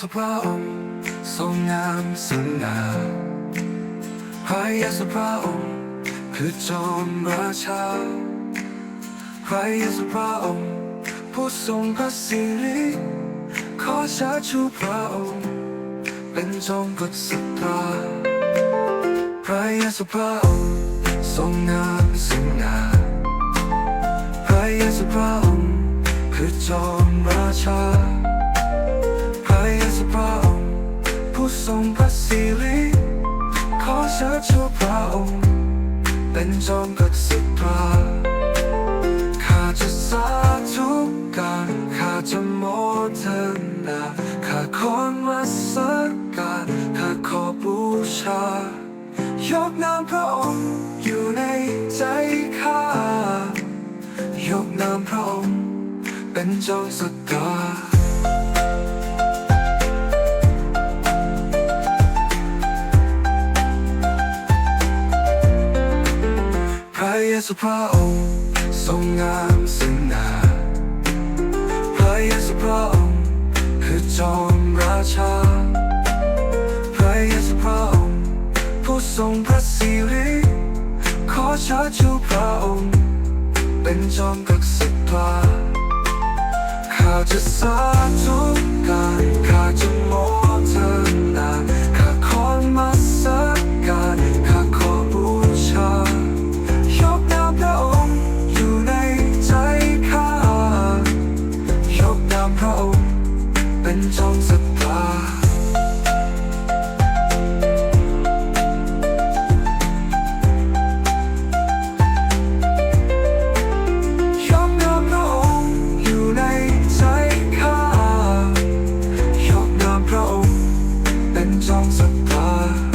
สุพระองค์ทรงงามสง่าพระเยซูพระองค์คือจอมราชาพระเยซูพระองค์ผู้ทรงพระสิริขอชาชูพระองค์เป็นจอมกฎสตราพระเยซูพระองค์ทรงงามสง่าพระเยซูพระองค์คือจอมราชา ผู้ทรงพระสิริขอเชิดชูพระองค์ เป็นจอมกษัตริย์ข้าจะสาธุการข้าจะโมทนาข้าขอมาสักการข้าขอบูชายกนามพระองค์อยู่ในใจข้ายกนามพระองค์เป็นจอมสตา ซูพระองค์ทรงงามสง่าพระเยซูพระองค์คือจอมราชา พระเยซูพระองค์ผู้ทรงพระสิริขอชาชูพระองค์ เป็นจอมกษัตริย์ข้าจะสาธุ songs apart